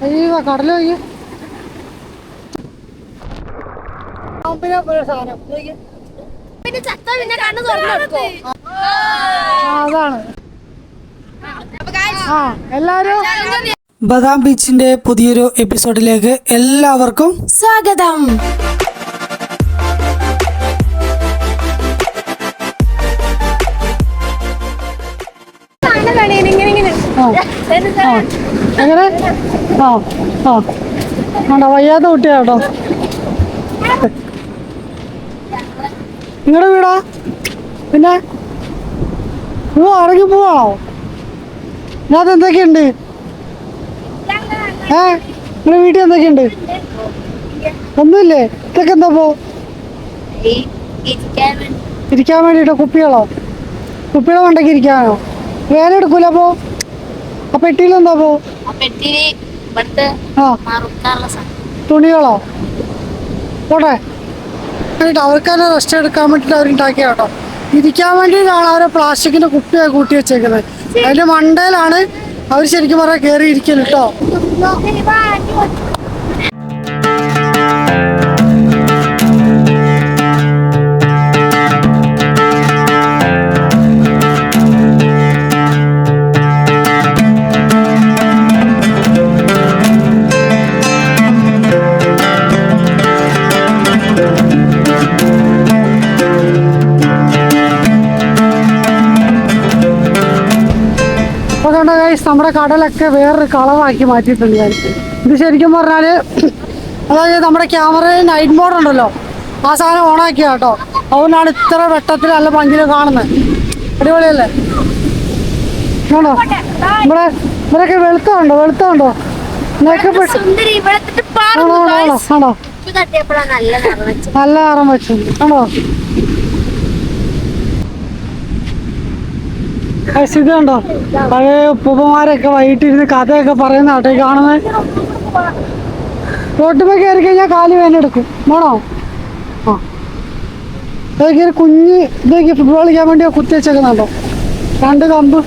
അയ്യോ കടൽ അയ്യോ. പിന്നെ ചത്ത? പിന്നെ കണ്ണു തുറന്നു അതാണ്. ആ എല്ലാരും. ബദാം ബീച്ചിന്റെ പുതിയൊരു എപ്പിസോഡിലേക്ക് എല്ലാവർക്കും സ്വാഗതം. ഇങ്ങനെ ഇങ്ങനെ എങ്ങനെ? ആ ആ. ആണ്ടോ വയ്യാത്ത കുട്ടിയാ കേട്ടോ നിങ്ങളുടെ വീടാ? പിന്നെ? ഓ ഇറങ്ങി പോവാണോ? ഇതിനകത്ത് എന്തൊക്കെയുണ്ട്? ഏ? നിങ്ങളുടെ വീട്ടിൽ എന്തൊക്കെയുണ്ട്? ഒന്നുമില്ലേ? ഇതൊക്കെ എന്താ പോ? ഇരിക്കാൻ വേണ്ടിട്ടോ കുപ്പികളോ? കുപ്പികളെ ഉണ്ടെങ്കിൽ ഇരിക്കാനോ? ആ പെട്ടിയിൽ എന്താ പോ തുണികളോ? പോട്ടെ. വേണ്ടിട്ട് അവർക്കന്നെ റെസ്റ്റ് എടുക്കാൻ വേണ്ടിട്ട് അവരുണ്ടാക്കിയ കേട്ടോ. ഇരിക്കാൻ വേണ്ടിയിട്ടാണ് അവരെ പ്ലാസ്റ്റിക്കിന്റെ കുപ്പിയെ കൂട്ടി വെച്ചേക്കുന്നത് അതിന്റെ മണ്ടയിലാണ് അവർ ശരിക്കും പറയാൻ കയറി ഇരിക്കൽ കേട്ടോ നമ്മുടെ കടലൊക്കെ വേറൊരു കളറാക്കി മാറ്റിയിട്ടുണ്ട് ഞാൻ. ഇത് ശരിക്കും പറഞ്ഞാൽ അതായത് നമ്മുടെ ക്യാമറയിൽ നൈറ്റ് മോഡ് ഉണ്ടല്ലോ. ആ സാധനം ഓണാക്കിയ കേട്ടോ. അതുകൊണ്ടാണ് ഇത്ര വെട്ടത്തിൽ നല്ല ഭംഗിയിൽ കാണുന്നത് അടിപൊളിയല്ലേ? ആണോ ഇവിടെ ഇവരൊക്കെ വെളുത്തമുണ്ടോ വെളുത്തമുണ്ടോ ആണോ ആണോ നല്ല നിറം വെച്ചു ആണോ? ഇത് കണ്ടോ പഴയ ഉപ്പുമാരൊക്കെ വൈകിട്ടിരുന്ന് കഥയൊക്കെ പറയുന്ന ആട്ടെ കാണുന്നത് റോട്ടുമ്പോ കയറി കഴിഞ്ഞാൽ കാൽ വേനെടുക്കും വേണോ? ആ. കുഞ്ഞ് ഇതൊക്കെ ഫുട്ബോൾ കളിക്കാൻ വേണ്ടി കുത്തി വെച്ചേക്കുന്നുണ്ടോ? രണ്ട് കമ്പ്.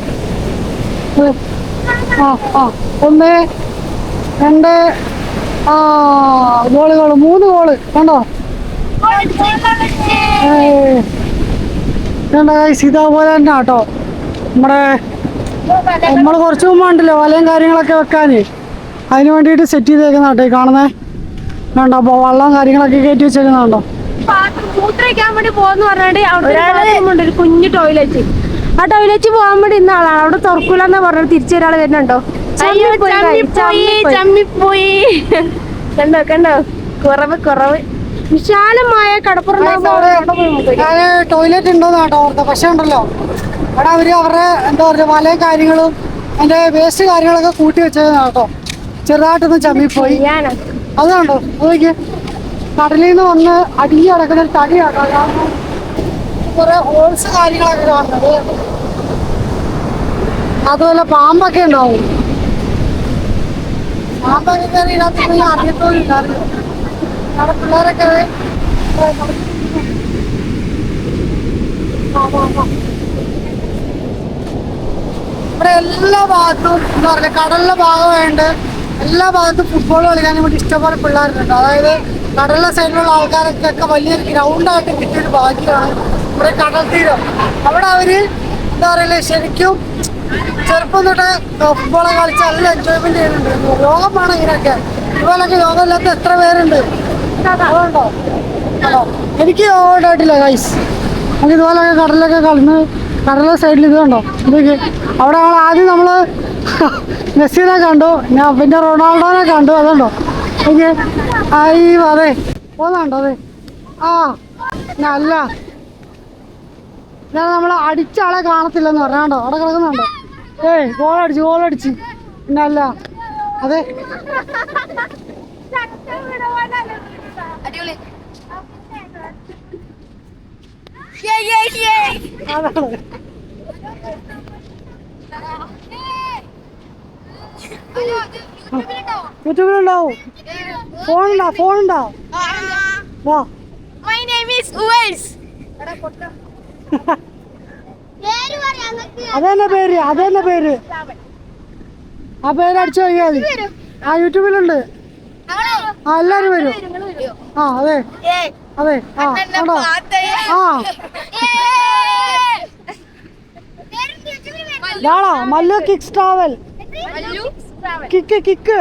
ആ ആ. ഒന്ന് രണ്ട് ആ ഗോൾ ഗോൾ. മൂന്ന് ഗോൾ. കണ്ടോ? ഏ ഇതുണ്ടോ സീതാ ഇതേപോലെ തന്നെ കേട്ടോ നമ്മുടെ നമ്മൾ കുറച്ച് മുമ്പ് ഉണ്ടല്ലോ വലയും കാര്യങ്ങളൊക്കെ വെക്കാന്? അതിന് വേണ്ടിയിട്ട് സെറ്റ് ചെയ്തേക്കുന്ന കേട്ടോ ഈ കാണുന്നേ. വേണ്ട അപ്പോൾ വള്ളം കാര്യങ്ങളൊക്കെ കയറ്റി വെച്ചേക്കുന്നുണ്ടോ മൂത്രയ്ക്കാൻ വേണ്ടി പോന്ന് പറഞ്ഞിട്ട് അവിടെ ഒരു കുഞ്ഞു ടോയ്ലറ്റ് ആ ടോയ്ലറ്റ് പോകാൻ വേണ്ടി ഇന്ന ആളാണ് അവിടെ തുറക്കൂലെന്ന് പറഞ്ഞിട്ട് തിരിച്ചു ഒരാൾ വരുന്നുണ്ടോ? അയ്യോ ചമ്മിപ്പോയി, ചമ്മിപ്പോയി കണ്ടോ കണ്ടോ? കുറവ് കുറവ്. വിശാലമായ കടപ്പുറം ടോയ്ലറ്റ് ഉണ്ടോ കേട്ടോ പക്ഷേ ഉണ്ടല്ലോ. അവിടെ അവർ അവരുടെ എന്താ പറയുക വല കാര്യങ്ങളും അതിന്റെ വേസ്റ്റ് കാര്യങ്ങളൊക്കെ കൂട്ടി വെച്ചേക്കുന്ന കേട്ടോ. ചെറുതായിട്ടൊന്ന് ചമ്മിപ്പോയി അതാണോ അതൊക്കെ കടലിൽ നിന്ന് വന്ന് അടിഞ്ഞു കിടക്കുന്ന ഒരു തടി കേട്ടോ കാരണം കുറെ ഹോൾസ് കാര്യങ്ങളൊക്കെ കാണുന്നത്. അതുപോലെ പാമ്പൊക്കെ ഉണ്ടാവും. പാമ്പൊക്കെ കയറി ഇതിനകത്ത് അറിയത്തോലും ഉണ്ടായിരുന്നു അവിടെ പിള്ളേരൊക്കെ ദേ, ഏ, കളിച്ചിരിക്കുന്നു. ആ, ആ, ആ. ഇവിടെ എല്ലാ ഭാഗത്തും എന്താ പറയുക കടലിലെ ഭാഗമായിട്ട് എല്ലാ ഭാഗത്തും ഫുട്ബോൾ കളിക്കാൻ വേണ്ടി ഇഷ്ടംപോലെ പിള്ളേരുണ്ട്. അതായത് കടലിലെ സൈഡിലുള്ള ആൾക്കാരൊക്കെ വലിയൊരു ഗ്രൗണ്ടായിട്ട് കിട്ടിയൊരു ഭാഗ്യമാണ് നമ്മുടെ കടൽ തീരം. അവിടെ അവർ എന്താ പറയുക ശരിക്കും ചെറുപ്പം തൊട്ട് ഫുട്ബോളെ കളിച്ച് നല്ല എൻജോയ്മെന്റ് ചെയ്യുന്നുണ്ട്. ലോകമാണ് ഇങ്ങനെയൊക്കെ. ഇതുപോലൊക്കെ ലോകമില്ലാത്ത എത്ര പേരുണ്ട്? അതുകൊണ്ടോ? എനിക്ക് യോഗ ഗൈസ് നമുക്ക് ഇതുപോലൊക്കെ കടലിലൊക്കെ കളഞ്ഞ് കടലിലെ സൈഡിൽ ഇത് കണ്ടോ? അവിടെ നമ്മൾ ആദ്യം നമ്മൾ മെസ്സിനെ കണ്ടു. ഞാൻ പിന്നെ റൊണാൾഡോനെ കണ്ടു. അതുണ്ടോ? ഓക്കെ. അയ്യോ അതെ. പോന്നുണ്ടോ അതെ. ആ നല്ല ഞാൻ നമ്മൾ അടിച്ച ആളെ കാണത്തില്ലെന്ന് പറഞ്ഞാണ്ടോ അവിടെ കിടക്കുന്നുണ്ടോ? ഏയ് ഗോളടിച്ച് ഗോളടിച്ച് പിന്നല്ല അതെ. അടിപൊളി. യൂട്യൂബിലുണ്ടാവും. ഫോണുണ്ടോ ഫോണുണ്ടോ. വാ. മൈ നെയിം ഈസ് ഉവൈസ് അതന്നെ പേര് അതെന്നെ പേര്. ആ പേര് അടിച്ചു നോക്കിയാൽ മതി. ആ യൂട്യൂബിലുണ്ട്. ആ എല്ലാരും വരും. ആ അതെ. അതെ ആ കണ്ടോ ആ. ഇയാളാ Mallu. Kicks travel kick kick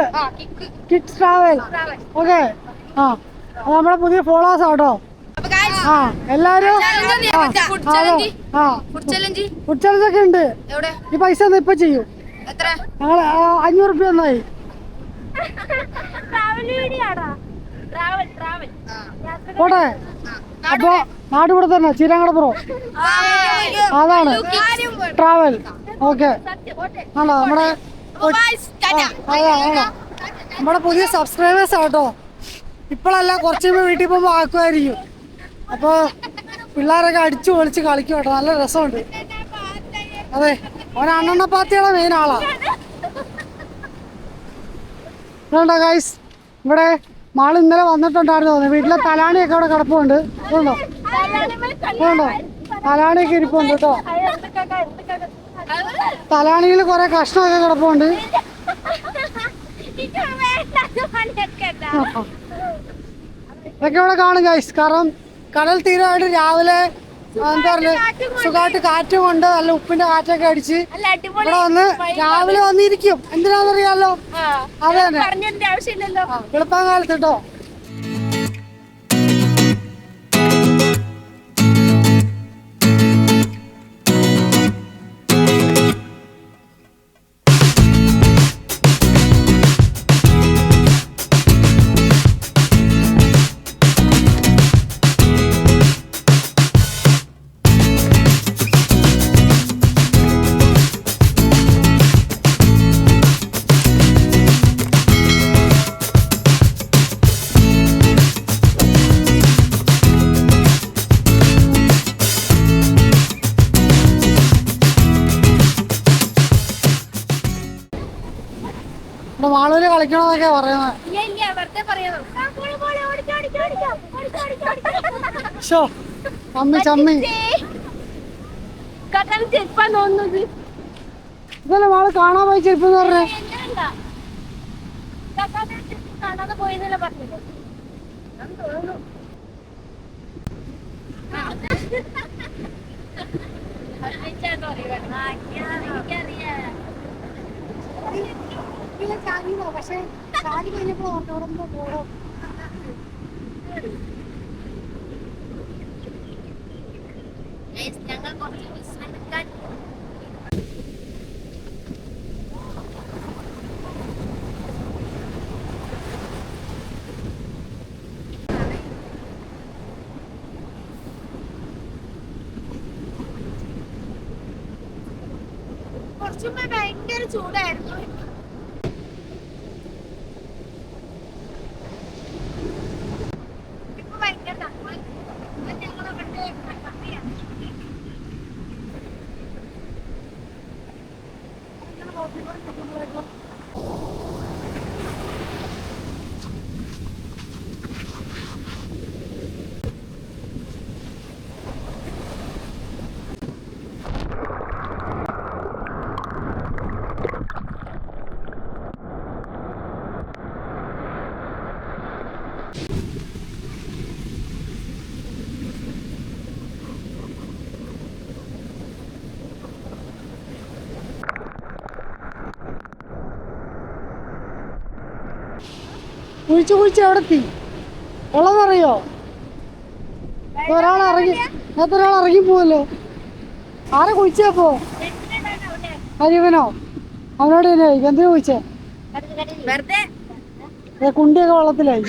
kicks travel okay ആ അത് നമ്മുടെ പുതിയ ഫോളോവേഴ്സ് ആട്ടോ ആ എല്ലാരും ഫുഡ് ചലഞ്ച് ഒക്കെ ഉണ്ട്. ഈ പൈസ ഒന്ന് ഇപ്പൊ ചെയ്യൂ. ഞങ്ങൾ അഞ്ഞൂറ് റുപ്യ ഒന്നായി പോട്ടെ. അപ്പൊ നാട് ഇവിടെ തന്നെ ചീരാങ്കടപ്പുറം അതാണ്. ട്രാവൽ ഓക്കെ ആണോ? നമ്മുടെ നമ്മുടെ പുതിയ സബ്സ്ക്രൈബേഴ്സ് ആട്ടോ. ഇപ്പോഴല്ല കുറച്ച് കഴിയുമ്പോൾ വീട്ടിൽ പോകുമ്പോൾ ആക്കുമായിരിക്കും. അപ്പോൾ പിള്ളേരൊക്കെ അടിച്ചു പൊളിച്ച് കളിക്കും കേട്ടോ. നല്ല രസമുണ്ട്. അതെ അവൻ അണ്ണണ്ണ പാത്തിയുടെ മെയിൻ ആളാ. ഇതുണ്ടോ ഗൈസ് ഇവിടെ മാൾ ഇന്നലെ വന്നിട്ടുണ്ടായിരുന്നു. തോന്നുന്നു വീട്ടിലെ തലാണിയൊക്കെ അവിടെ കിടപ്പുണ്ട്. ഉണ്ടോ? ഉണ്ടോ? തലാണിയൊക്കെ ഇരിപ്പുണ്ട് കേട്ടോ. തലാണിയിൽ കുറെ കഷ്ണമൊക്കെ കിടപ്പുണ്ട്. ഇതൊക്കെ ഇവിടെ കാണും ഗൈസ് കാരണം കടൽ തീരമായിട്ട് രാവിലെ എന്താ പറയുക സുഖമായിട്ട് കാറ്റും കൊണ്ട് നല്ല ഉപ്പിന്റെ കാറ്റൊക്കെ അടിച്ച് ഇവിടെ വന്ന് രാവിലെ വന്നിരിക്കും. എന്തിനാണെന്നറിയാലോ? അതെ തന്നെ പറഞ്ഞതിന്റെ ആവശ്യമില്ലല്ലോ. ആ, വെളുപ്പാൻ കാലത്ത് കേട്ടോ ഇവിടെ മാളൂര് കളിക്കണമെന്നൊക്കെ പറയുന്നത് ഷോ ചമ്മി ഇതല്ലേ മാൾ കാണാൻ പോയി ചെരുപ്പ് എന്ന് പറഞ്ഞേ എന്നല്ല. കക്കാന്റെ ചെരുപ്പ് കാണാതെ പക്ഷെ ചാടി കഴിഞ്ഞപ്പോ ഓട്ടോടുമ്പോ പോകും ഞങ്ങൾ കുറച്ച് വിശ്രമിക്കാൻ കുറച്ചുമ്പോ ഭയങ്കര ചൂടായിരുന്നു ഇപ്പൊ ഭയങ്കര തണുപ്പ് ഞങ്ങളവിടെ കമ്മിയാണ് കുഴിച്ച് കുഴിച്ച് എവിടെ എത്തി. ഉള്ളതറിയോ? ഒരാൾ ഇറങ്ങി നേരത്തെ ഒരാൾ ഇറങ്ങി പോവല്ലോ. ആരെ കുഴിച്ചപ്പോ അരിവനോ? അവനോട് തന്നെ എന്തിനു കുഴിച്ചേ? കുണ്ടിയൊക്കെ വെള്ളത്തിലായി.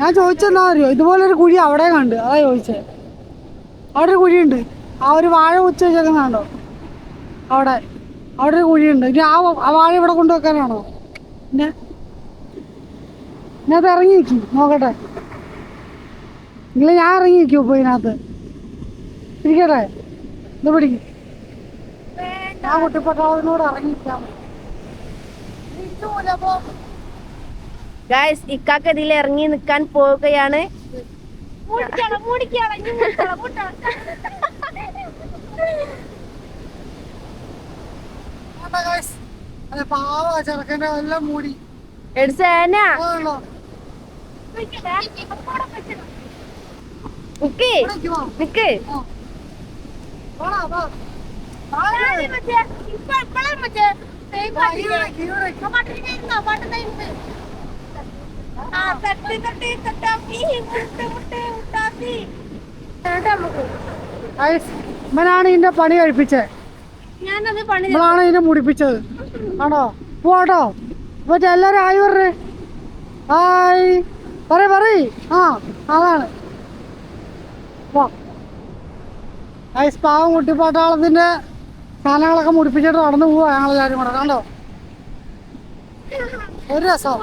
ഞാൻ ചോദിച്ചെന്നാ അറിയോ ഇതുപോലെ ഒരു കുഴി അവിടെ കണ്ട്. അതാ ചോദിച്ചേ. അവിടെ ഒരു കുഴിയുണ്ട്. ആ ഒരു വാഴ കുച്ച വെച്ചേക്കുന്നുണ്ടോ അവിടെ. അവിടെ ഒരു കുഴിയുണ്ട്. ഇനി ആ ആ വാഴ ഇവിടെ കൊണ്ടുവെക്കാനാണോ? പിന്നെ? ഇതിനകത്ത് ഇറങ്ങി നിൽക്കും നോക്കട്ടെ. ഇല്ല ഞാൻ ഇറങ്ങി നിൽക്കും ഇപ്പോൾ ഇതിനകത്ത്. ഇരിക്കട്ടെ. ഇത് പിടിക്കും. ആ കുട്ടിപ്പട്ടാളത്തിനോട് ഇറങ്ങി ഗായ്സ് ഇക്കാക്ക ഇതിൽ ഇറങ്ങി നിക്കാൻ പോവുകയാണ്. പാവ ചെറുക്കന്റെ എല്ലാം മൂടി. എടുത്തേന നിക്ക്. നിക്ക്. ഇവനാണ് ഇതിന്റെ പണി കഴിപ്പിച്ചത് ഞാനത് പണി നമ്മളാണ് ഇതിനെ മുടിപ്പിച്ചത്. ആണോ? പോട്ടോ മറ്റേ എല്ലാരും ആയി പറഞ്ഞേ ഹായ് പറ പറ ആ അതാണ്. വാ. ഐസ് പാവം കുട്ടിപ്പാട്ടാളത്തിന്റെ സാധനങ്ങളൊക്കെ മുടിപ്പിച്ചിട്ട് നടന്നു പോവാ ഞങ്ങളെല്ലാരും കൂടെ. കണ്ടോ? ഒരു രസം.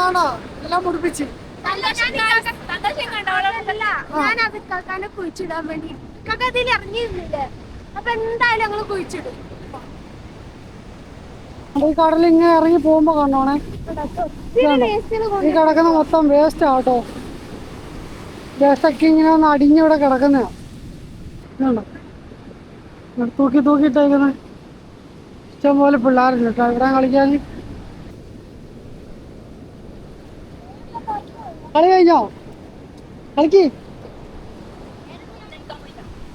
ആണോ? എല്ലാം മുടിപ്പിച്ച്. കാക്കാനെ കുഴിച്ചിടാൻ വേണ്ടി. കാക്ക അതിൽ ഇറങ്ങിയിരുന്നില്ലേ കടലിൽ ഇങ്ങനെ ഇറങ്ങി പോകുമ്പോ കണ്ടോണേ? ഈ കിടക്കുന്ന മൊത്തം വേസ്റ്റ് ആട്ടോ വേസ്റ്റ് ഒക്കെ ഇങ്ങനെ ഒന്ന് അടിഞ്ഞ് ഇവിടെ കിടക്കുന്നതാ തൂക്കി തൂക്കിയിട്ടേക്കുന്നത് ഇഷ്ടം പോലെ പിള്ളേരുണ്ട് കേട്ടോ. ഇവിടെ കളിക്കാൻ. കളി കഴിഞ്ഞോ? കളിക്ക്?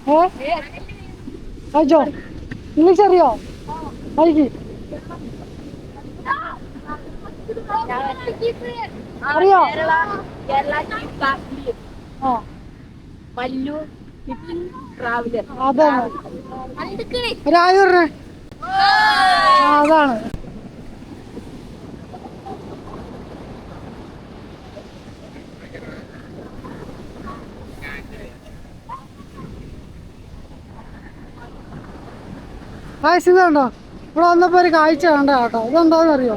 ഏ? കളിച്ചോ ഇംഗ്ലീഷ് അറിയോ? അറിയോ അതാണ്. അതാണ്. ആ അതാണ് കാഴ്ച ഇവിടെ വന്നപ്പോ ഒരു കാഴ്ച കണ്ട കേട്ടോ. ഇതെന്താന്ന് അറിയോ?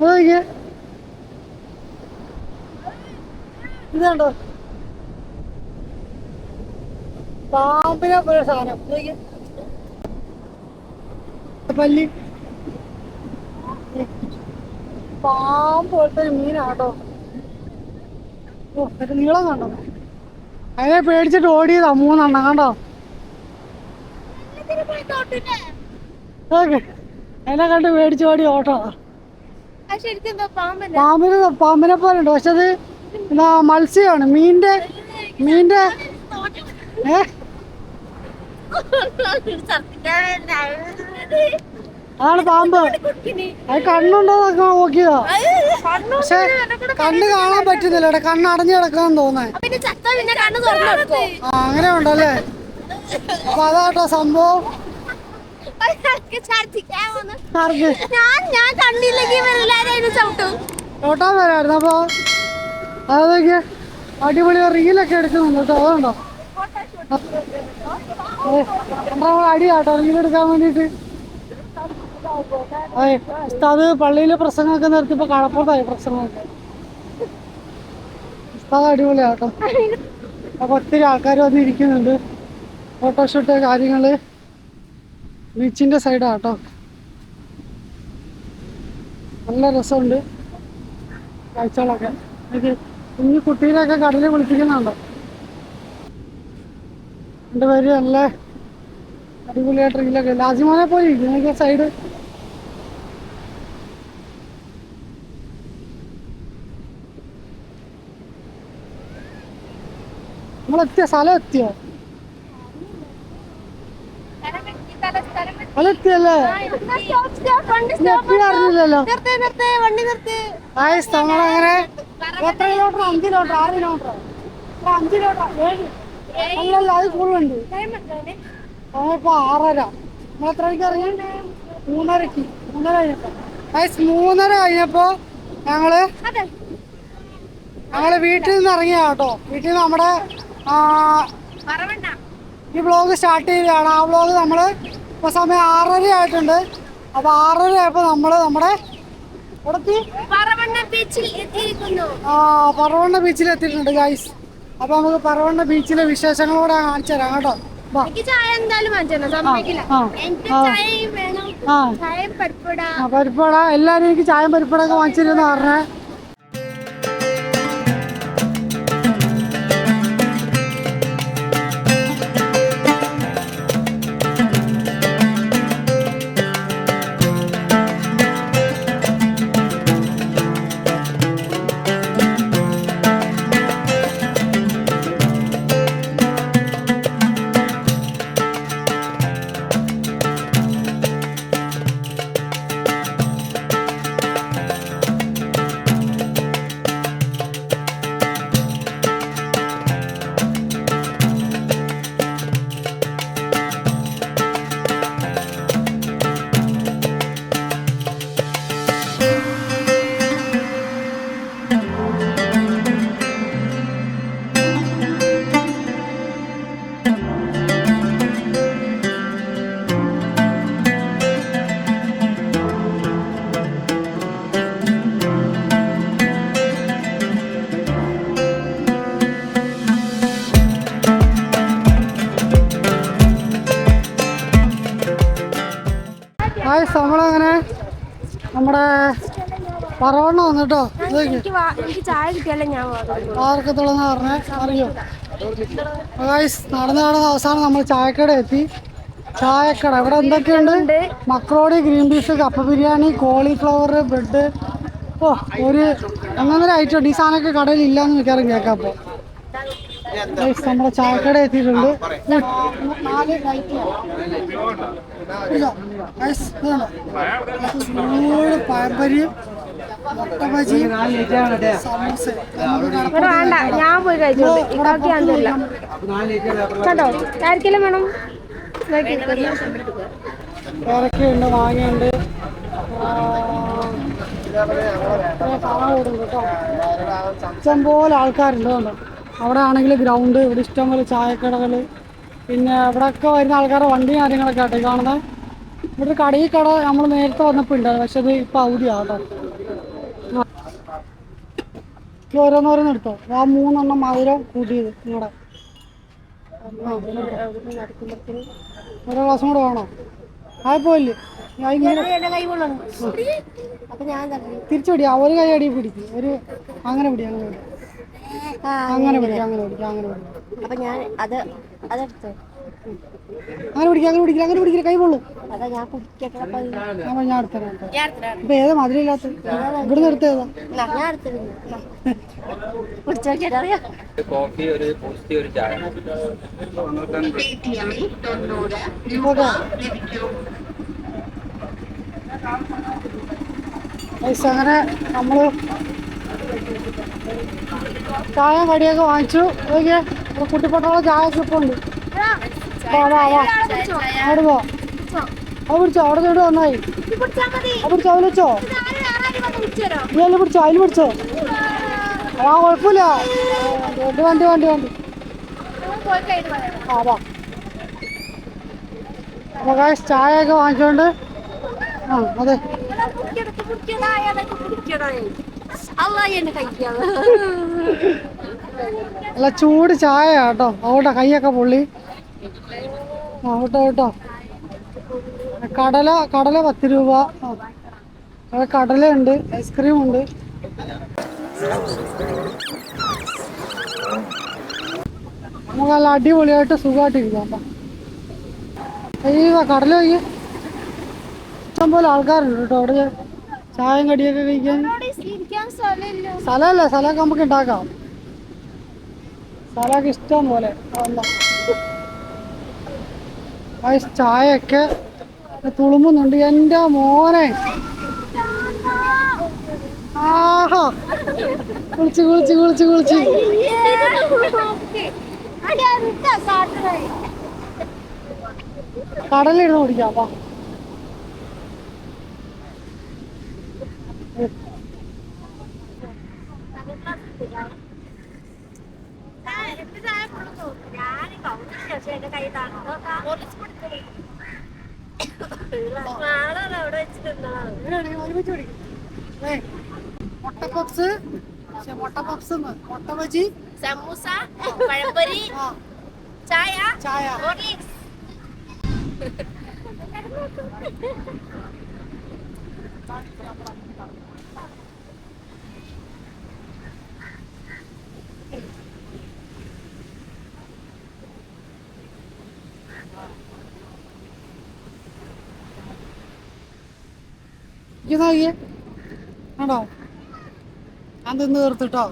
നോക്കിയേ ഇതുണ്ടോ? പാമ്പിനെ പോലെ സാധനം. പല്ലി. പാമ്പ് പോലത്തെ മീനാട്ടോ ഓ ഒരു നീളം കണ്ടോ? അതിനെ പേടിച്ചിട്ട് ഓടിയതാ മൂന്നെണ്ണം കണ്ടോ? അതിനെ കണ്ട് മേടിച്ചോടി ഓടി ഓട്ടോ. പാമ്പിന് പാമ്പിനെ പോലെ ഉണ്ട്. പക്ഷെ അത് എന്താ മത്സ്യമാണ്. മീൻറെ മീൻറെ ഏ? അതാണ് പാമ്പ്. അത് കണ്ണുണ്ടോ എന്നൊക്കെ നോക്കിയതാ. പക്ഷെ കണ്ണ് കാണാൻ പറ്റുന്നില്ല കണ്ണ് അടഞ്ഞു കിടക്കാന്ന് തോന്നേ ആ അങ്ങനെ ഉണ്ടല്ലേ? അപ്പൊ അതാട്ടോ സംഭവം. ആർക്ക് ഞാൻ ഞാൻ കണ്ടില്ലെങ്കിൽ എല്ലാരും ചവിട്ടും. ചോട്ടാൻ വരായിരുന്നു അപ്പൊ അതൊക്കെ അടിപൊളി റീലൊക്കെ എടുക്കുന്നുണ്ട് കേട്ടോ അതുകൊണ്ടോ? അടിയാട്ടോ റീലെടുക്കാൻ വേണ്ടിട്ട് അതെ ഉസ്താദ് പള്ളിയിലെ പ്രസംഗമൊക്കെ നിർത്തിയപ്പോ കടപ്പുറത്തായി പ്രസംഗമൊക്കെ. ഉസ്താദ് അടിപൊളിയാട്ടോ. അപ്പൊ ഒത്തിരി ആൾക്കാർ വന്നിരിക്കുന്നുണ്ട്. ഫോട്ടോഷൂട്ട് കാര്യങ്ങൾ. ബീച്ചിന്റെ സൈഡാട്ടോ നല്ല രസമുണ്ട്. കാഴ്ചകളൊക്കെ. എനിക്ക് കുഞ്ഞു കുട്ടീനെയൊക്കെ കടലിൽ കുളിപ്പിക്കുന്നുണ്ടോ എന്റെ പേര് നല്ല അടിപൊളിയായിട്ട് റീലൊക്കെ ലാസിമോനെ പോലെ ഇരിക്കും. എനിക്ക് സൈഡ് നമ്മളെത്തിയ? സ്ഥലം എത്തിയോ? അറിഞ്ഞില്ലല്ലോ ആയിസ് നമ്മളങ്ങനെ എത്ര കിലോമീറ്റർ അഞ്ച് കിലോമീറ്റർ ആറ് കിലോമീറ്റർ അഞ്ച് കിലോമീറ്റർ ഏഴ്. അല്ലല്ല അത് കൂടുതലുണ്ട് നമ്മളിപ്പോ ആറര. നമ്മൾ എത്ര മണിക്ക് ഇറങ്ങി? മൂന്നരക്ക്. മൂന്നര കഴിഞ്ഞപ്പോ. ആയിസ് മൂന്നര കഴിഞ്ഞപ്പോ ഞങ്ങൾ ഞങ്ങൾ വീട്ടിൽ നിന്ന് ഇറങ്ങിയ കേട്ടോ. വീട്ടിൽ നിന്ന് നമ്മുടെ ഈ ബ്ലോഗ് സ്റ്റാർട്ട് ചെയ്തതാണ്. ആ ബ്ലോഗ് നമ്മൾ ഇപ്പൊ സമയം ആറര ആയിട്ടുണ്ട്. അപ്പൊ ആറര ആയപ്പോ നമ്മൾ നമ്മുടെ ആ പറവണ്ണ ബീച്ചിൽ എത്തിയിട്ടുണ്ട് ഗൈസ് അപ്പൊ നമുക്ക് പറവണ്ണ ബീച്ചിലെ വിശേഷങ്ങളോടെ കാണിച്ചു തരാം കേട്ടോ. പരിപ്പട എല്ലാരും എനിക്ക് ചായം പരിപ്പടൊക്കെ വാങ്ങിച്ചിരുന്നു പറഞ്ഞേ. വന്നിട്ടോ എനിക്ക് ചായ ഞാൻ വാങ്ങുള്ളൂ. പാർക്കത്തുള്ളതെന്ന് പറഞ്ഞ അറിയോ? ഗായ്സ് നടന്ന് നടന്ന് അവസാനം നമ്മൾ ചായക്കട എത്തി. ചായക്കട ഇവിടെ എന്തൊക്കെയുണ്ട്? മക്രോണി ഗ്രീൻ പീസ് കപ്പ ബിരിയാണി കോളിഫ്ലവർ ബ്രെഡ്. ഓ ഒരു അങ്ങനെ ഐറ്റം ഉണ്ട്. ഈ സാധനമൊക്കെ കടയിൽ ഇല്ലാന്ന് മിക്കവാറും കേൾക്കാം അപ്പോൾ നമ്മുടെ ചായക്കട എത്തിയിട്ടുണ്ട്. നാല് ഇല്ല ഗായ്സ് ഇത് കണ്ടോ? ചൂട് പഴംപരിയും മുട്ട ബജിയും സമൂസ ഇവിടെ വേണ്ട ഞാൻ പോയി കഴിച്ചോണ്ട് ഇക്കാക്കി ഞാൻ തരില്ല കേട്ടോ ആർക്കെല്ലാം വേണം. പേരക്കയുണ്ട് മാങ്ങയുണ്ട്. ഇഷ്ടംപോലെ ആൾക്കാരുണ്ട് കേട്ടോ. അവിടെ ആണെങ്കിൽ ഗ്രൗണ്ട് ഇവിടെ ഇഷ്ടംപോലെ ചായക്കടകൾ. പിന്നെ ഇവിടെയൊക്കെ വരുന്ന ആൾക്കാരുടെ വണ്ടി കാര്യങ്ങളൊക്കെ ആട്ടെ കാണുന്നത് ഇവിടെ കടയിൽ കട നമ്മൾ നേരത്തെ വന്നപ്പോൾ ഉണ്ടായിരുന്നു. പക്ഷെ അത് ഇപ്പൊ ഇത് ഓരോന്നോരോന്ന് എടുത്തോ. ആ മൂന്നെണ്ണം മധുരം കൂട്ടിയത് നിങ്ങളുടെ ഓരോ ഗ്ലാസും കൂടെ വേണോ? ആയപ്പോയില്ലേ ഞാൻ ഇങ്ങനെ. എന്റെ കൈ ഞാൻ തന്നെ തിരിച്ചു പിടി ഒരു കൈ അടി പിടിക്കും. ഒരു അങ്ങനെ പിടി അങ്ങനെ പിടി. അങ്ങനെ പിടിക്കാം അങ്ങനെ പിടിക്കാം അങ്ങനെ പിടിക്കാം അപ്പൊ ഞാൻ അത് അതെടുത്തു അങ്ങനെ പിടിക്കാം അങ്ങനെ അങ്ങനെ പിടിക്കില്ല കൈ പൊള്ളു. ഞാൻ എടുത്തരാം ഇപ്പൊ ഏതാ മധുരമില്ലാത്ത ഇവിടെ നിന്ന് കോഫി ഒരു പോസ്റ്റ് ഒരു ചായ. പൈസ അങ്ങനെ നമ്മൾ ചായ കടിയൊക്കെ വാങ്ങിച്ചു. ഓക്കെ കുട്ടിപ്പട്ടുള്ള ചായ ഉണ്ട്. അവിടെ പോ വണ്ടി വണ്ടി വണ്ടി ആ ഗൈസ് ചായയൊക്കെ വാങ്ങിച്ചോണ്ട് ആ അതെ. അല്ല ചൂട് ചായ കേട്ടോ. അതുകൊണ്ടാ കൈയൊക്കെ പൊള്ളി. ആ കേട്ടോ കടല കടല പത്ത് രൂപ. കടല ഉണ്ട് ഐസ്ക്രീം ഉണ്ട് നമുക്ക് നല്ല അടിപൊളിയായിട്ട് സുഖമായിട്ടിരിക്കാം അയ്യോ കടല കഴിക്കും ഇഷ്ടം പോലെ ആൾക്കാരുണ്ട് കേട്ടോ അവിടെ. ചായയും കടിയൊക്കെ കഴിക്കാൻ. സ്ഥലമല്ല സ്ഥലമൊക്കെ നമുക്ക് ഉണ്ടാക്കാം. സ്ഥലമൊക്കെ ഇഷ്ടം പോലെ. ഗൈസ്, ചായയൊക്കെ തുളുമ്പുന്നുണ്ട്. എന്റെ മോനെ. ആഹാ. കുളിച്ച് കുളിച്ച് കുളിച്ച് കുളിച്ച്. കടലിരുന്ന് കുടിക്കാം അപ്പാ അവിടെ വെച്ചിട്ടുണ്ടോ ഒരുമിച്ച് കുടിക്കും ഏയ്, മുട്ട പപ്സ് മുട്ട പപ്സ് മുട്ട ബജി സമൂസ പഴംപൊരി ചായ ചായ ഹോർലിക്സ് ഇത് നോക്കിയേ ആണോ? ഞാൻ തിന്ന് തീർത്തിട്ടോ?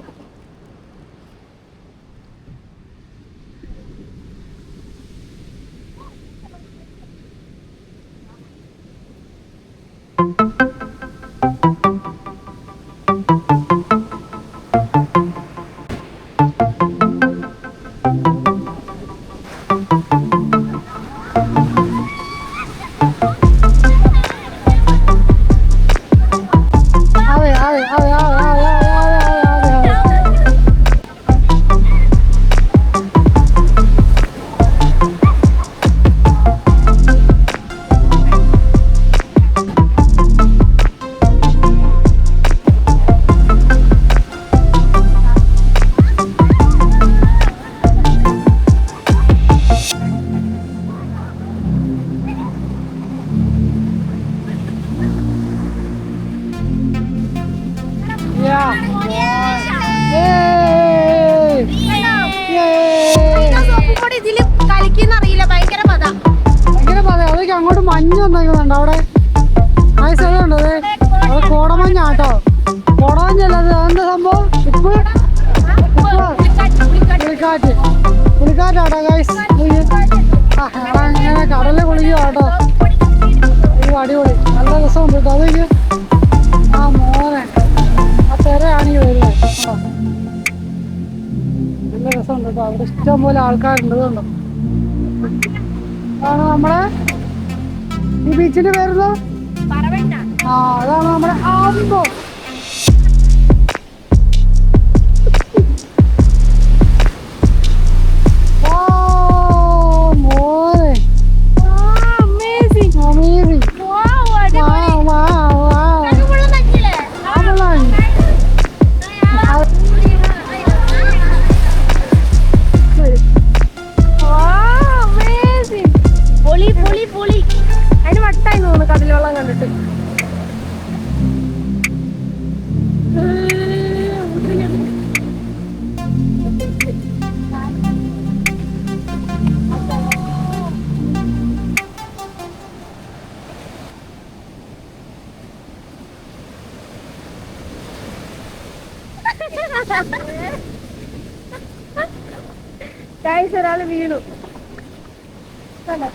അടിപൊളി. നല്ല രസമുണ്ട് കേട്ടോ. അതൊക്കെ ആ മോനെ ആ തിരയാണ് ഈ വരുന്നത് നല്ല രസമുണ്ട് കേട്ടോ. അവിടെ ഇഷ്ടം പോലെ ആൾക്കാരുണ്ട് കണ്ടോ? അതാണ് നമ്മളെ ഈ ബീച്ചിന്റെ പേരുന്നോ ആ അതാണ് നമ്മുടെ ആമ്പോ. ഒരാൾ വീണു. കണ്ടോ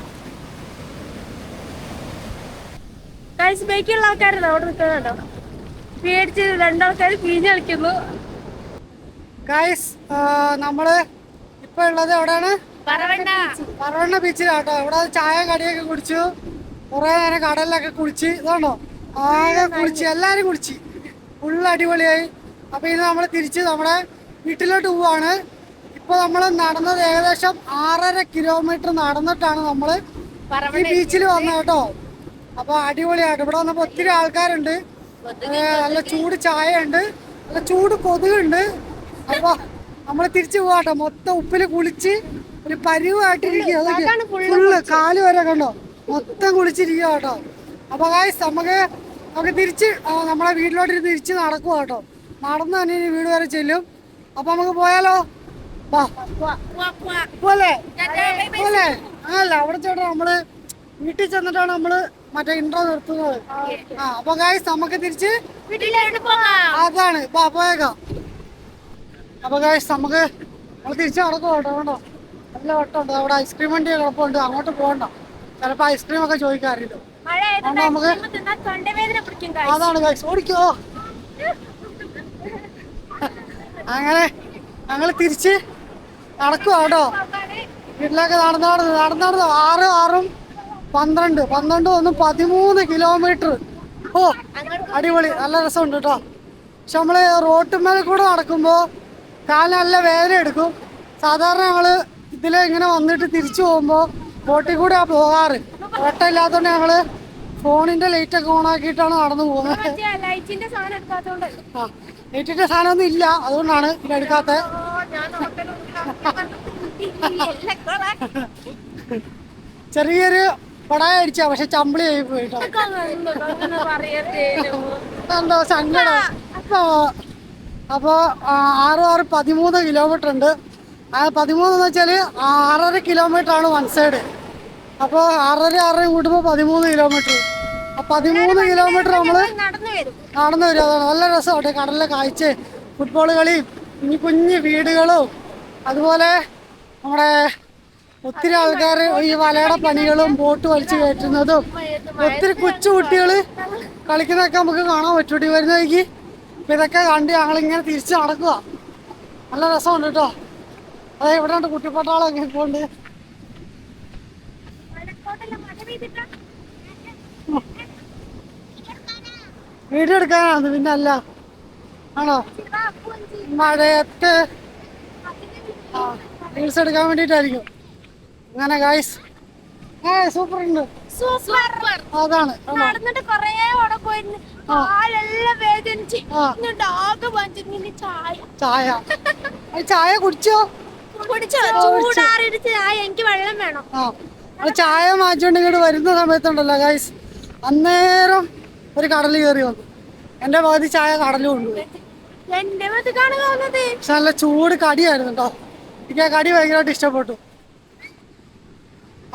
ഗൈസ് ബൈക്കുള്ള ആൾക്കാരാണ് അവിടെ നിൽക്കുന്നുണ്ടോ പേടിച്ച് രണ്ടാൾക്കാർ പിഴിഞ്ഞ് കളിക്കുന്നു. നമ്മൾ ഇപ്പൊ ഉള്ളത് എവിടെയാണ്? പറവണ്ണ. ബീച്ചിലാട്ടോ ഇവിടെ ചായ കടിയൊക്കെ കുടിച്ചു. കുറെ നേരം കടലിലൊക്കെ കുടിച്ച് ഇതാണോ? ആകെ കുടിച്ച് എല്ലാരും കുടിച്ച് ഫുള്ള് അടിപൊളിയായി. അപ്പൊ ഇന്ന് നമ്മൾ തിരിച്ച് നമ്മുടെ വീട്ടിലോട്ട് പോവാണ്. ഇപ്പൊ നമ്മൾ നടന്നത് ഏകദേശം ആറര കിലോമീറ്റർ നടന്നിട്ടാണ് നമ്മൾ ഈ ബീച്ചിൽ വന്നത് കേട്ടോ. അപ്പൊ അടിപൊളിയായിട്ട് ഇവിടെ വന്നപ്പോ ഒത്തിരി ആൾക്കാരുണ്ട്. നല്ല ചൂട് ചായ ഉണ്ട് നല്ല ചൂട് കൊതുകുണ്ട്. അപ്പൊ നമ്മൾ തിരിച്ചു പോവാട്ടോ മൊത്തം ഉപ്പിൽ കുളിച്ച് ഒരു പരിവായിട്ടിരിക്കുക അതൊക്കെ ഫുള്ള് കാൽ വരെ കണ്ടോ? മൊത്തം കുളിച്ചിരിക്കുക കേട്ടോ. അപ്പൊ ഗായ്സ് നമുക്ക് നമുക്ക് തിരിച്ച് നമ്മളെ വീട്ടിലോട്ട് തിരിച്ച് നടക്കുക കേട്ടോ. നടന്ന് തന്നെ വീട് വരെ ചെല്ലും. അപ്പൊ നമുക്ക് പോയാലോ? പോലെ പോലെ. അങ്ങനല്ല അവിടെ ചേട്ടാ നമ്മൾ വീട്ടിൽ ചെന്നിട്ടാണ് നമ്മൾ മറ്റേ ഇൻട്രോ നിർത്തുന്നത്. ആ അപ്പൊ ഗായ്സ് നമുക്ക് തിരിച്ച് അതാണ് വാ പോയേക്കാം. അപ്പൊ ഗായ്സ് നമുക്ക് നമ്മൾ തിരിച്ച് നടക്കും കേട്ടോ. വേണ്ടോ നല്ല വട്ടമുണ്ട്. അവിടെ ഐസ്ക്രീം വണ്ടി കുഴപ്പമുണ്ട് അങ്ങോട്ട് പോകണ്ട. ചിലപ്പോ ഐസ്ക്രീം ഒക്കെ ചോദിക്കാറില്ലോ. നമുക്ക് അതാണ് ഗായ്സ് ഓടിക്കോ. അങ്ങനെ ഞങ്ങൾ തിരിച്ച് നടക്കുക കേട്ടോ. വീട്ടിലേക്ക് നടന്ന് നടന്ന് നടന്ന് നടന്ന് ആറ് ആറും പന്ത്രണ്ട്. പന്ത്രണ്ട് ഒന്ന് പതിമൂന്ന് കിലോമീറ്റർ ഓ അടിപൊളി. നല്ല രസമുണ്ട് കേട്ടോ. പക്ഷെ നമ്മൾ റോട്ടുമേൽ കൂടെ നടക്കുമ്പോൾ കാലിന് നല്ല വേദന എടുക്കും. സാധാരണ ഞങ്ങൾ ഇതിലെ ഇങ്ങനെ വന്നിട്ട് തിരിച്ചു പോകുമ്പോൾ ബോട്ടിൽ കൂടെ ആ പോകാറ്. വെട്ടമില്ലാത്തതുകൊണ്ട് ഞങ്ങൾ ഫോണിന്റെ ലൈറ്റ് ഒക്കെ ഓൺ ആക്കിയിട്ടാണ് നടന്നു പോകുന്നത്. ലൈറ്റിന്റെ സാധനം ഒന്നും ഇല്ല. അതുകൊണ്ടാണ് ഇത് എടുക്കാത്തത് ചെറിയൊരു പടായ അടിച്ചാ പക്ഷെ ചമ്പിളി ആയി പോയിട്ടോ. എന്തോ സങ്കടം. അപ്പൊ ആറ് ആറ് പതിമൂന്ന് കിലോമീറ്റർ ഉണ്ട്. ആ പതിമൂന്ന് എന്ന് വെച്ചാൽ ആറര കിലോമീറ്റർ ആണ് വൺ സൈഡ് അപ്പോൾ ആറര ആറര കൂട്ടുമ്പോൾ പതിമൂന്ന് കിലോമീറ്റർ പതിമൂന്ന് കിലോമീറ്റർ നമ്മൾ നടന്നു വരും. അതാണ് നല്ല രസമാട്ടെ കടലിലെ കാഴ്ച ഫുട്ബോൾ കളിയും കുഞ്ഞു കുഞ്ഞു വീടുകളും അതുപോലെ നമ്മുടെ ഒത്തിരി ആൾക്കാർ ഈ വലയുടെ പണികളും ബോട്ട് വലിച്ചു കയറ്റുന്നതും ഒത്തിരി കൊച്ചു കുട്ടികൾ കളിക്കുന്നതൊക്കെ നമുക്ക് കാണാൻ പറ്റൂട്ടി വരുന്നതെങ്കിൽ അപ്പം ഇതൊക്കെ കണ്ട് ഞങ്ങളിങ്ങനെ തിരിച്ച് നടക്കുക നല്ല രസമുണ്ട് കേട്ടോ. അതെ ഇവിടെ ഉണ്ട് കുട്ടിപ്പട്ടാളൊക്കെ ഇപ്പോൾ ഉണ്ട് വീഡിയോ എടുക്കാനാണ് പിന്നല്ല ആണോ? മഴയത്ത് റീൽസ് എടുക്കാൻ വേണ്ടിയിട്ടായിരിക്കും. അങ്ങനെ ഗായ്സ് ഏ സൂപ്പർ ഉണ്ട്. സൂപ്പർ അതാണ്. നടന്നിട്ട് കൊറേ അവിടെ പോയിരുന്നു. കാലെല്ലാം വേദനിച്ച് എന്നിട്ട് ആകെ വന്നിട്ട് ചായ. ചായ. ചായ കുടിച്ചോ? കുടിച്ചോ ചൂടാറിയിട്ട് ചായ. എനിക്ക് വെള്ളം വേണം. ആ. ചായ മാറ്റിക്കൊണ്ട് ഇങ്ങോട്ട് വരുന്ന സമയത്തുണ്ടല്ലോ ഗായ്സ് അന്നേരം ഒരു കടൽ കയറി വന്നു. എന്റെ പകുതി ചായ കടലും ഉണ്ട്. നല്ല ചൂട് കടിയായിരുന്നു കേട്ടോ. എനിക്ക് ആ കടി ഭയങ്കരമായിട്ട് ഇഷ്ടപ്പെട്ടു.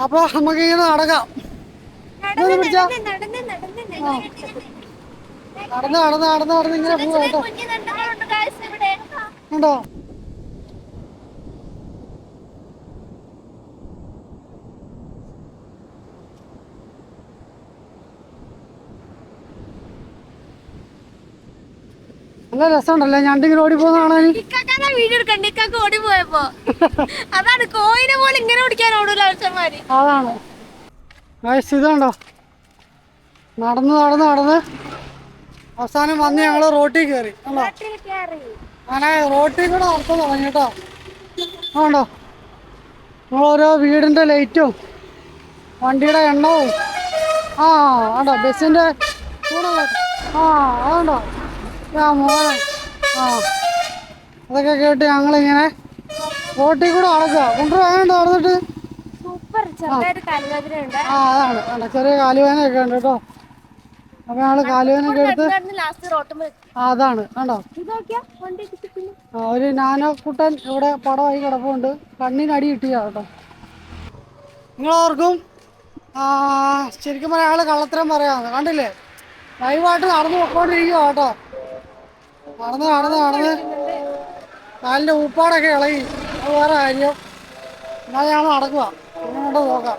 അപ്പോൾ നമുക്ക് ഇങ്ങനെ നടക്കാം നടന്ന് നടന്ന്. നടന്ന് നടന്ന് ഇങ്ങനെ പോവാ കേട്ടോ. ഉണ്ടോ? നല്ല രസമുണ്ടല്ലേ? ഞണ്ടിങ്ങനെ ഓടി പോകുന്നതാണ് ഇക്കാക്കാ വീഡിയോ എടുക്കണ്ട ഇക്കാക്ക് ഓടി പോയപ്പോ. അതാണ് കോയിനെ പോലെ ഇങ്ങനെ ഓടിക്കാൻ ഓടൂല അച്ഛന്മാര് അതാണ്. ഇതുണ്ടോ? നടന്ന് നടന്ന് നടന്ന്. അവസാനം വന്ന് ഞങ്ങൾ റോട്ടിൽ കയറി. അങ്ങനെ റോട്ടിൽ കൂടെ നടത്താൻ തുടങ്ങി കേട്ടോ. ആണ്ടോ ഓരോ വീടിന്റെ ലൈറ്റും വണ്ടിയുടെ എണ്ണവും. ആ ആണ്ടോ ബസ്സിന്റെ കൂടെ ആ അതുണ്ടോ? ആ മോനെ. ആ. അതൊക്കെ കേട്ട് ഞങ്ങളിങ്ങനെ ബോട്ടിൽ കൂടെ നടക്കുക നടന്നിട്ട്? ചെറുതായിട്ട് കാലുവേദന ഉണ്ട് ആ അതാണ്. അല്ല ചെറിയ കാലുവേനയൊക്കെ ഉണ്ട് കേട്ടോ. അപ്പൊ ഞങ്ങൾ കാലുവേനൊക്കെ എടുത്ത് അതാണ്. കണ്ടോ? ആ ഒരു നാനോ കുട്ടൻ ഇവിടെ പടമായി കിടപ്പുണ്ട്. കണ്ണിനടി കിട്ടിയ കേട്ടോ. നിങ്ങളോർക്കും ആ ശരിക്കും പറയാം കള്ളത്തരം പറയാ. കണ്ടില്ലേ? ലൈവായിട്ട് നടന്നു പോയിക്കൊണ്ടിരിക്കുക കേട്ടോ. നടന്ന് നടന്ന് നടന്ന്. നല്ല ഊപ്പാടൊക്കെ ഇളകി. അത് വേറെ കാര്യം. എന്നാ ഞങ്ങൾ നടക്കുക ഇങ്ങോട്ട് നോക്കാം.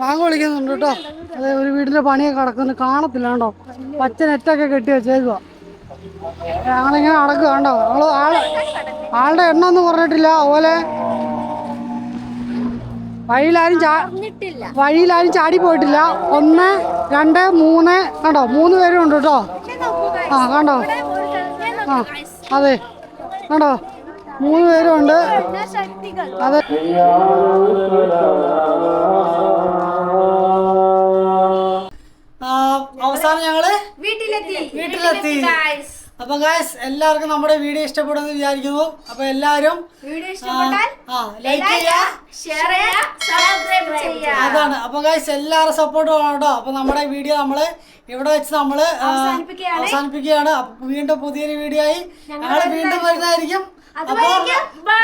ബാങ്ക് വിളിക്കുന്നുണ്ട് കേട്ടോ. അതെ ഒരു വീടിന്റെ പണിയൊക്കെ നടക്കുന്നു കാണത്തില്ല കേട്ടോ പച്ച നെറ്റൊക്കെ കെട്ടി വെച്ചേക്കുക ഞങ്ങളിങ്ങനെ നടക്കുക കണ്ടോ? ഞങ്ങൾ ആൾ ആളുടെ എണ്ണം ഒന്നും പറഞ്ഞിട്ടില്ല അതുപോലെ വഴിയിലാരും ചാ വഴിയിലാരും ചാടി പോയിട്ടില്ല. ഒന്ന് രണ്ട് മൂന്ന് കണ്ടോ? മൂന്ന് പേരും ഉണ്ട് കേട്ടോ ആ കണ്ടോ? ആ അതെ. കണ്ടോ? മൂന്ന് പേരുണ്ട്. അതെ. അവസാനം ഞങ്ങൾ വീട്ടിലെത്തി. വീട്ടിലെത്തി. അപ്പൊ ഗായ്സ് എല്ലാവർക്കും നമ്മുടെ വീഡിയോ ഇഷ്ടപ്പെടുമെന്ന് വിചാരിക്കുന്നു. അപ്പൊ എല്ലാവരും വീഡിയോ ഇഷ്ടപ്പെട്ടാൽ ലൈക്ക് ചെയ്യുക ഷെയർ ചെയ്യുക സബ്സ്ക്രൈബ് ചെയ്യുക. അതാണ്. അപ്പൊ ഗായ്സ് എല്ലാവരും സപ്പോർട്ട് വേണം കേട്ടോ അപ്പൊ നമ്മുടെ വീഡിയോ നമ്മൾ ഇവിടെ വെച്ച് നമ്മൾ അവസാനിപ്പിക്കുകയാണ്. അപ്പൊ വീണ്ടും പുതിയൊരു വീഡിയോ ആയി. ഞങ്ങൾ വീണ്ടും വരുന്നതായിരിക്കും. അപ്പൊ ബൈ